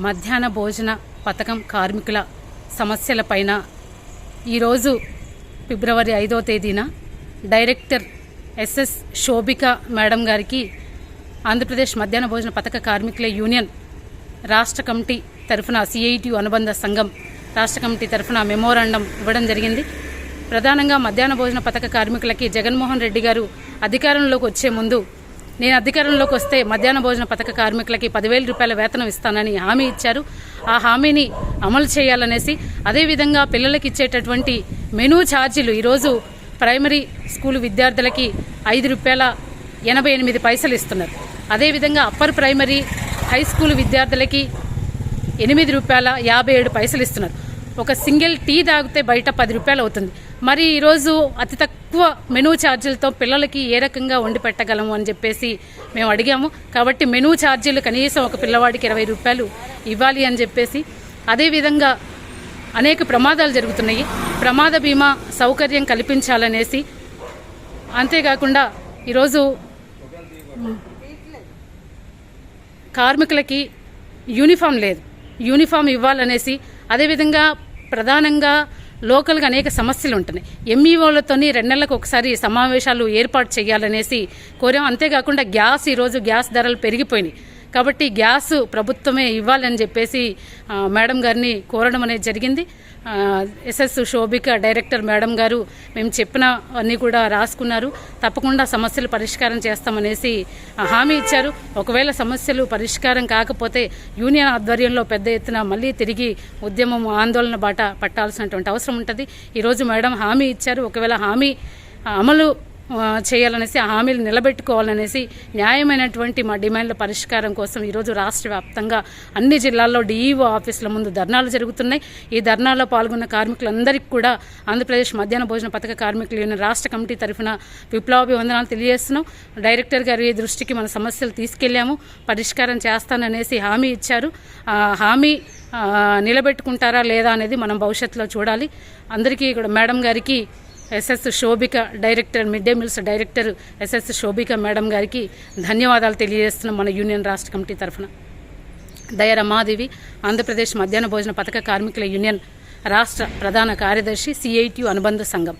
మధ్యాహ్న భోజన పథకం కార్మికుల సమస్యలపైన ఈరోజు ఫిబ్రవరి ఐదో తేదీన డైరెక్టర్ ఎస్ఎస్ శోభిక మేడం గారికి ఆంధ్రప్రదేశ్ మధ్యాహ్న భోజన పథక కార్మికుల యూనియన్ రాష్ట్ర కమిటీ తరఫున సిఐటియు అనుబంధ సంఘం రాష్ట్ర కమిటీ తరఫున మెమోరాండం ఇవ్వడం జరిగింది. ప్రధానంగా మధ్యాహ్న భోజన పథక కార్మికులకి జగన్మోహన్ రెడ్డి గారు అధికారంలోకి వచ్చే ముందు నేను అధికారంలోకి వస్తే మధ్యాహ్న భోజన పథక కార్మికులకి పదివేల రూపాయల వేతనం ఇస్తానని హామీ ఇచ్చారు. ఆ హామీని అమలు చేయాలనేసి అదేవిధంగా పిల్లలకి ఇచ్చేటటువంటి మెనూ ఛార్జీలు ఈరోజు ప్రైమరీ స్కూల్ విద్యార్థులకి ఐదు రూపాయల ఎనభై ఎనిమిది పైసలు ఇస్తున్నారు. అదేవిధంగా అప్పర్ ప్రైమరీ హై స్కూల్ విద్యార్థులకి ఎనిమిది రూపాయల యాభై ఏడు పైసలు ఇస్తున్నారు. ఒక సింగిల్ టీ తాగితే బయట పది రూపాయలు అవుతుంది. మరి ఈరోజు అతి తక్కువ మెనూ ఛార్జీలతో పిల్లలకి ఏ రకంగా వండి పెట్టగలము అని చెప్పేసి మేము అడిగాము. కాబట్టి మెనూ ఛార్జీలు కనీసం ఒక పిల్లవాడికి ఇరవై రూపాయలు ఇవ్వాలి అని చెప్పేసి అదేవిధంగా అనేక ప్రమాదాలు జరుగుతున్నాయి. ప్రమాద బీమా సౌకర్యం కల్పించాలనేసి అంతేకాకుండా ఈరోజు కార్మికులకి యూనిఫామ్ లేదు. యూనిఫామ్ ఇవ్వాలనేసి అదేవిధంగా ప్రధానంగా లోకల్గా అనేక సమస్యలు ఉంటున్నాయి. ఎంఈఓలతోని రెండు నెలలకు ఒకసారి సమావేశాలు ఏర్పాటు చేయాలనేసి కోరాం. అంతేకాకుండా గ్యాస్ ఈరోజు గ్యాస్ ధరలు పెరిగిపోయినాయి. కాబట్టి గ్యాస్ ప్రభుత్వమే ఇవ్వాలని చెప్పేసి మేడం గారిని కోరడం అనేది జరిగింది. ఎస్ఎస్ శోభిక డైరెక్టర్ మేడం గారు మేము చెప్పిన అన్నీ కూడా రాసుకున్నారు. తప్పకుండా సమస్యలు పరిష్కారం చేస్తామనేసి హామీ ఇచ్చారు. ఒకవేళ సమస్యలు పరిష్కారం కాకపోతే యూనియన్ ఆధ్వర్యంలో పెద్ద ఎత్తున మళ్ళీ తిరిగి ఉద్యమం ఆందోళన బాట పట్టాల్సినటువంటి అవసరం ఉంటుంది. ఈరోజు మేడం హామీ ఇచ్చారు. ఒకవేళ హామీ అమలు చేయాలనేసి ఆ హామీలు నిలబెట్టుకోవాలనేసి న్యాయమైనటువంటి మా డిమాండ్ల పరిష్కారం కోసం ఈరోజు రాష్ట్ర వ్యాప్తంగా అన్ని జిల్లాల్లో డిఈఓ ఆఫీసుల ముందు ధర్నాలు జరుగుతున్నాయి. ఈ ధర్నాలో పాల్గొన్న కార్మికులందరికీ కూడా ఆంధ్రప్రదేశ్ మధ్యాహ్న భోజన పథక కార్మికుల యూనియన్ రాష్ట్ర కమిటీ తరఫున విప్లవాభివందనాలు తెలియజేస్తున్నాం. డైరెక్టర్ గారి దృష్టికి మన సమస్యలు తీసుకెళ్ళాము పరిష్కారం చేస్తాననేసి హామీ ఇచ్చారు. హామీ నిలబెట్టుకుంటారా లేదా అనేది మనం భవిష్యత్తులో చూడాలి. అందరికీ ఇక్కడ మేడం గారికి SS Shobhika director mid day meals director SS Shobhika madam గారికి ధన్యవాదాలు తెలియజేస్తున్నాం మన యూనియన్ రాష్ట్ర కమిటీ తరఫున. దయరమాదేవి ఆంధ్రప్రదేశ్ మధ్యాహ్న భోజన పథక కార్మికుల యూనియన్ రాష్ట్ర ప్రధాన కార్యదర్శి సిఐటియు అనుబంధ సంఘం.